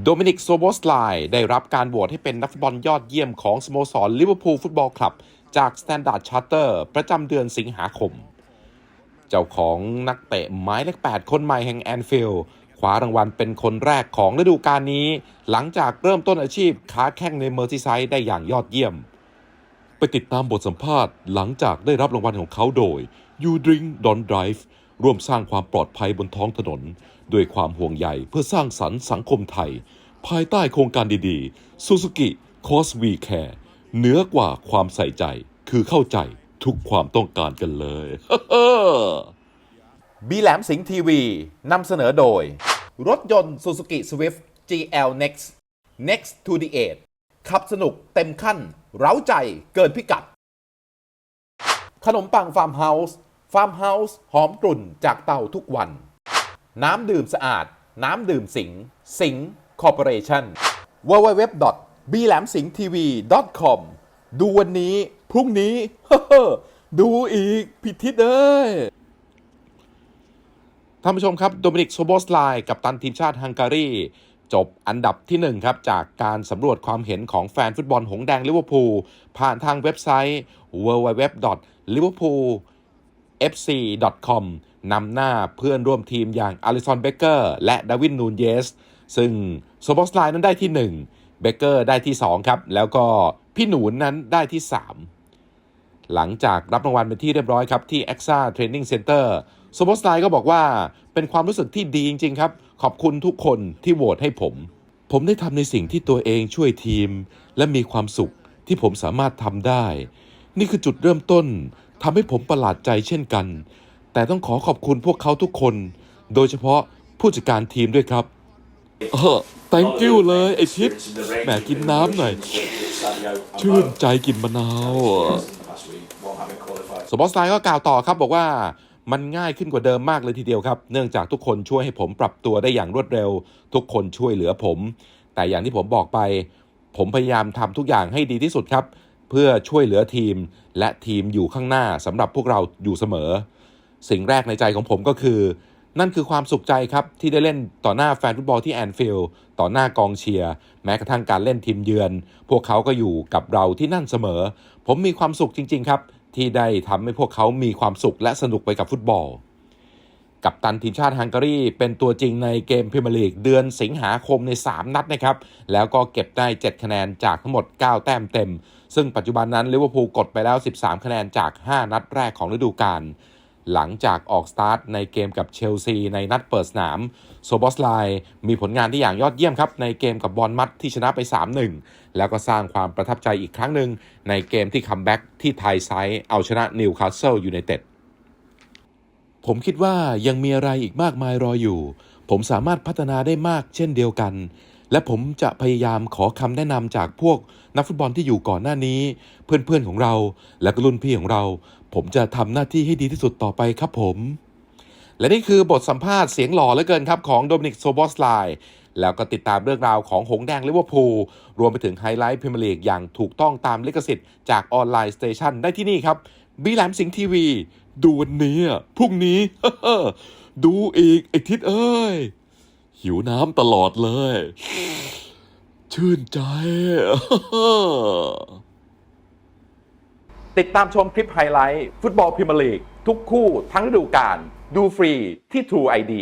โดมินิกโซโบสไลได้รับการโหวตให้เป็นนักฟุตบอลยอดเยี่ยมของสโมสรลิเวอร์พูลฟุตบอลคลับ จาก Standard Charter ประจำเดือนสิงหาคม เจ้าของนักเตะหมายเลข 8 คนใหม่แห่งแอนฟิลด์คว้ารางวัลเป็นคนแรกของฤดูกาลนี้ หลังจากเริ่มต้นอาชีพค้าแข่งในเมอร์ซีไซด์ได้อย่างยอดเยี่ยม ไปติดตามบทสัมภาษณ์หลังจากได้รับรางวัลของเขาโดย You Drink Don't Drive ร่วมสร้างความปลอดภัยบนท้องถนน ด้วยความห่วงใยเพื่อสร้างสรรค์สังคมไทย ภายใต้โครงการดีๆ Suzuki Cause We Care เหนือกว่าความใส่ใจคือเข้าใจทุกความต้องการกันเลยบีแหลมสิงห์ทีวีนำเสนอโดย รถยนต์ Suzuki Swift GL Next Next to the Edge ขับสนุกเต็มขั้น เร้าใจเกินพิกัด ขนมปังฟาร์มเฮาส์ ฟาร์มเฮาส์หอมกลุ่นจากเตาทุกวัน น้ำดื่มสะอาด น้ำดื่มสิง สิงคอร์ปอเรชั่น www b l a m s i n g t v com ดูวันนี้พรุ่งนี้ ดูอีกผิดทิศเอ้ยท่านผู้ชมครับโดมินิกโซโบสไลกับตันทีมชาติฮังการีจบอันดับที่ 1 ครับ จากการสำรวจความเห็นของแฟนฟุตบอลหงแดงลิเวอร์พูลผ่านทางเว็บไซต์ www liverpool fc.com นำหน้าเพื่อนร่วมทีมอย่างอลิซอนเบเกอร์และดาวินนูนเยส ซึ่งโซโบสไลน์นั้นได้ที่1เบเกอร์ได้ที่ 2 ครับ แล้วก็พี่หนูนนั้นได้ที่ 3 หลังจากรับรางวัลเป็นที่เรียบร้อยครับ ที่ AXA Training Center สโบสไลน์ก็บอกว่าเป็นความรู้สึกที่ดีจริง ๆ ครับ ขอบคุณทุกคนที่โหวตให้ผม ผมได้ทำในสิ่งที่ตัวเองช่วยทีม และมีความสุขที่ผมสามารถทำได้ นี่คือจุดเริ่มต้นทำให้ผมประหลาดใจเช่นกัน แต่ต้องขอขอบคุณพวกเขาทุกคน โดยเฉพาะผู้จัดการทีมด้วยครับเออ thank you เลยไอทิศแหมกินน้ำหน่อย ชื่นใจกินมะนาวอะสปอร์ตไลน์ก็กล่าวต่อครับบอกว่ามันง่ายขึ้นกว่าเดิมมากเลยทีเดียวครับ เนื่องจากทุกคนช่วยให้ผมปรับตัวได้อย่างรวดเร็ว ทุกคนช่วยเหลือผม แต่อย่างที่ผมบอกไป ผมพยายามทำทุกอย่างให้ดีที่สุดครับ เพื่อช่วยเหลือทีม และทีมอยู่ข้างหน้าสำหรับพวกเราอยู่เสมอ สิ่งแรกในใจของผมก็คือ นั่นคือความสุขใจครับ ที่ได้เล่นต่อหน้าแฟนฟุตบอลที่แอนฟิลด์ต่อหน้ากองเชียร์แม้กระทั่งการเล่นทีมเยือน พวกเขาก็อยู่กับเราที่นั่นเสมอ ผมมีความสุขจริง ๆ ครับ ที่ได้ทำให้พวกเขามีความสุขและสนุกไปกับฟุตบอล กับตันทีมชาติฮังการีเป็นตัวจริงในเกมพรีเมียร์ลีกเดือนสิงหาคมใน 3 นัดนะครับ แล้วก็เก็บได้ 7 คะแนนจากทั้งหมด 9 แต้มเต็ม ซึ่งปัจจุบันนั้นลิเวอร์พูลกดไปแล้ว 13 คะแนนจาก 5 นัดแรกของฤดูกาลหลังจากออกสตาร์ทในเกมกับเชลซีในนัดเปิดสนามโซบอสไลมีผลงานที่อย่างยอดเยี่ยมครับ ในเกมกับบอลมัดที่ชนะไป 3-1 แล้วก็สร้างความประทับใจอีกครั้งหนึ่งในเกมที่คัมแบ็กที่ไทยไซด์เอาชนะนิวคาสเซิลยูไนเต็ด ผมคิดว่ายังมีอะไรอีกมากมายรออยู่ ผมสามารถพัฒนาได้มากเช่นเดียวกัน และผมจะพยายามขอคำแนะนำจากพวกนักฟุตบอลที่อยู่ก่อนหน้านี้ เพื่อนๆของเรา และก็รุ่นพี่ของเรา ผมจะทำหน้าที่ให้ดีที่สุดต่อไปครับผม และนี่คือบทสัมภาษณ์เสียงหล่อเหลือเกินครับของโดมินิกโซบอสไลแล้วก็ติดตามเรื่องราวของหงแดงลิเวอร์พูลรวมไปถึงไฮไลท์พรีเมียร์ลีกอย่างถูกต้องตามลิขสิทธิ์จากออนไลน์สเตชันได้ที่นี่ครับบีแลมสิงห์ทีวี ดูวันนี้พรุ่งนี้ ดูอีกไอทิศเอ้ย หิวน้ำตลอดเลย ชื่นใจ ติดตามชมคลิปไฮไลท์ ฟุตบอลพรีเมียร์ลีก ทุกคู่ทั้งฤดูกาลดูฟรีที่ True ID